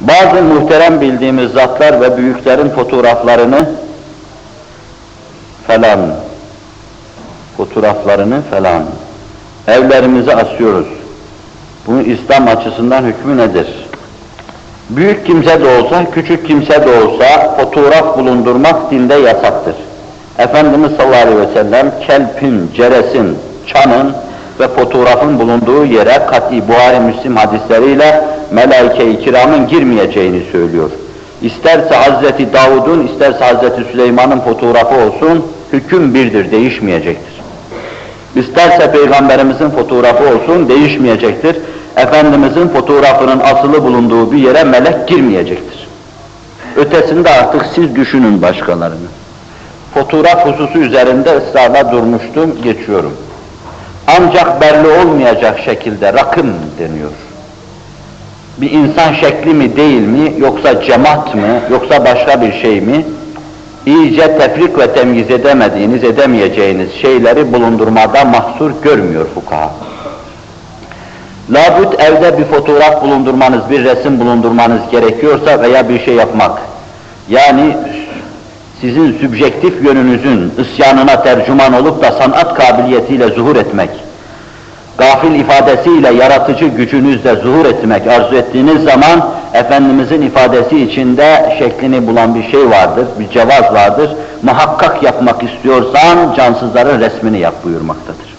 Bazı muhterem bildiğimiz zatlar ve büyüklerin fotoğraflarını falan, fotoğraflarını falan evlerimize asıyoruz. Bunun İslam açısından hükmü nedir? Büyük kimse de olsa, küçük kimse de olsa fotoğraf bulundurmak dinde yasaktır. Efendimiz sallallahu aleyhi ve sellem kelpin, ceresin, çanın ve fotoğrafın bulunduğu yere kat'i Buhari Müslim hadisleriyle melaike-i kiramın girmeyeceğini söylüyor. İsterse Hazreti Davud'un, isterse Hazreti Süleyman'ın fotoğrafı olsun, hüküm birdir, değişmeyecektir. İsterse Peygamberimizin fotoğrafı olsun, değişmeyecektir. Efendimizin fotoğrafının asılı bulunduğu bir yere melek girmeyecektir. Ötesinde artık siz düşünün başkalarını. Fotoğraf hususu üzerinde ısrarla durmuştum, geçiyorum. Ancak belli olmayacak şekilde rakım deniyor. Bir insan şekli mi değil mi, yoksa cemaat mı, yoksa başka bir şey mi? İyice tefrik ve temyiz edemediğiniz, edemeyeceğiniz şeyleri bulundurmada mahsur görmüyor fukaha. Labüt evde bir fotoğraf bulundurmanız, bir resim bulundurmanız gerekiyorsa veya bir şey yapmak, yani sizin sübjektif yönünüzün isyanına tercüman olup da sanat kabiliyetiyle zuhur etmek, gafil ifadesiyle yaratıcı gücünüzle zuhur etmek arzu ettiğiniz zaman Efendimizin ifadesi içinde şeklini bulan bir şey vardır, bir cevaz vardır. Muhakkak yapmak istiyorsan cansızların resmini yap buyurmaktadır.